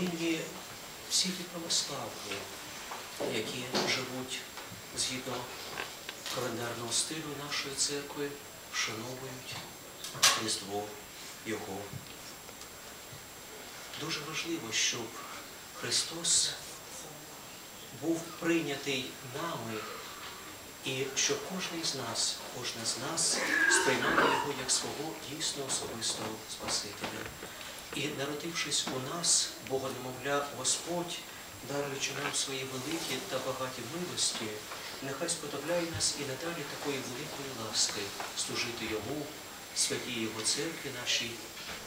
нині всі ті православні, які живуть згідно календарного стилю нашої церкви, вшановують Різдво Його. Дуже важливо, щоб Христос був прийнятий нами, і щоб кожен з нас, кожна з нас сприймала його як свого дійсно особистого Спасителя. І народившись у нас, Бога немовля Господь, даруючи нам свої великі та багаті милості, нехай сподобляє нас і надалі такої великої ласки служити Йому, святій Його церкві, нашій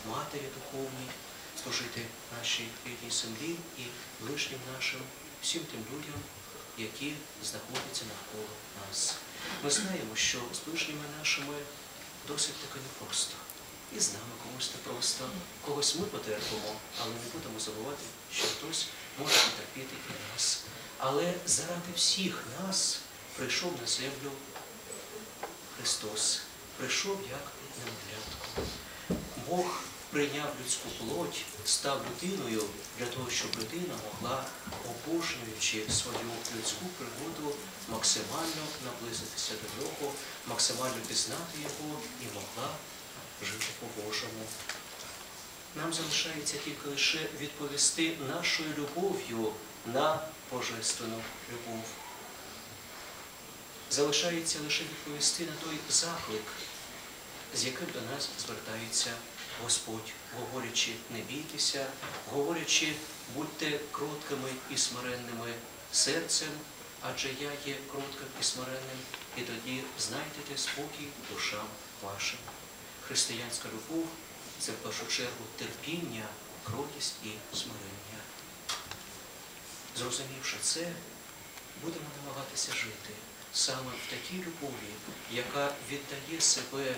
Матері Духовній, служити нашій рідній землі і ближнім нашим, всім тим людям, які знаходяться навколо нас. Ми знаємо, що з ближніми нашими досить таки непросто. І з нами комусь непросто, когось ми потерпимо, але не будемо забувати, що хтось може потерпіти і нас. Але заради всіх нас прийшов на землю Христос, прийшов як немовлятко. Бог прийняв людську плоть, став людиною для того, щоб людина могла, обожнюючи свою людську природу, максимально наблизитися до нього, максимально пізнати його і могла жити по-божому. Нам залишається тільки лише відповісти нашою любов'ю на божественну любов. Залишається лише відповісти на той заклик, з яким до нас звертається Господь, говорячи, не бійтеся, говорячи, будьте кроткими і смиренними серцем, адже я є кротким і смиренним, і тоді знайдете спокій душам вашим. Християнська любов це в першу чергу терпіння, кротість і смирення. Зрозумівши це, будемо намагатися жити саме в такій любові, яка віддає себе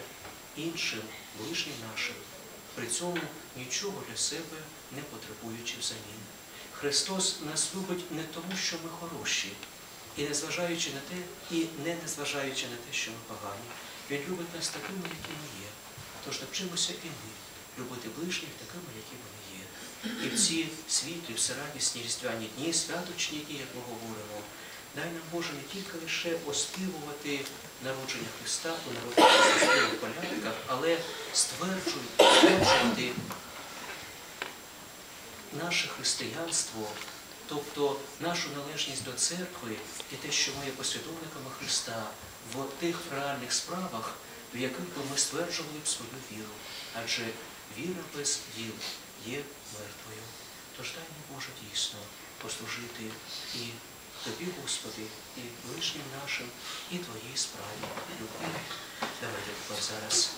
іншим, ближнім нашим, при цьому нічого для себе не потребуючи взамін. Христос нас любить не тому, що ми хороші, і незважаючи на те, і не незважаючи на те, що ми погані. Він любить нас такими, які ми є. Тож навчимося і ми любити ближніх такими, які вони є. І в ці світлі, всерадісні різдвяні дні, святочні дні, як ми говоримо, дай нам Боже не тільки лише оспівувати народження Христа у народження Христа в колядках, але стверджувати наше християнство, тобто нашу належність до церкви і те, що ми є послідовниками Христа в тих реальних справах, в яких би ми стверджували б свою віру. Адже віра без діл є мертвою. Тож дай не може дійсно послужити і Тобі, Господи, і ближнім нашим, і Твоїй справі любви. Давайте тепер зараз